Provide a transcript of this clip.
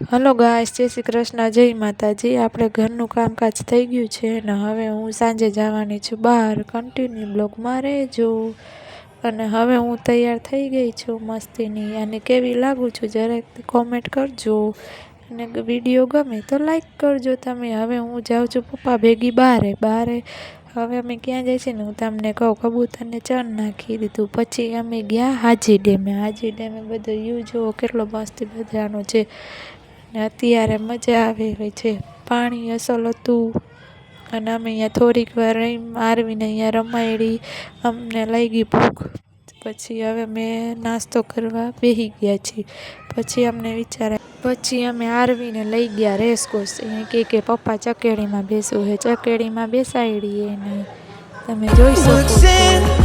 Hello guys જય શ્રી કૃષ્ણ, જય માતાજી. આપણે ઘરનું કામકાજ થઈ ગયું છે ને હવે હું સાંજે જવાની છું બહાર. કન્ટિન્યુ બ્લોગમાં રહેજો. અને હવે હું તૈયાર થઈ ગઈ છું મસ્તીની. અને કેવી લાગું છું જરાક કોમેન્ટ કરજો. અને વીડિયો ગમે તો લાઈક કરજો તમે. હવે હું જાઉં છું પપ્પા ભેગી બારે બારે. હવે અમે ક્યાં જઈએ છીએ ને હું તમને કહું, કબૂતરને ચણ નાખી દીધું. પછી અમે ગયા હાજી ડેમે. હાજી ડેમે બધો યુ જુઓ કેટલો મસ્તી બધાનો છે. ને અત્યારે મજા આવે હોય છે. પાણી અસલ હતું. અને અમે અહીંયા થોડીક વાર રહી આરવીને અહીંયા રમાડી અમને લાગી ભૂખ. પછી હવે મેં નાસ્તો કરવા બેસી ગયા છીએ. પછી અમને વિચાર, પછી અમે આરવીને લઈ ગયા રેસકોર્સ એ કહે કે પપ્પા ચકેડીમાં બેસવું છે. ચકેડીમાં બેસાડીએ ને તમે જોઈ શકો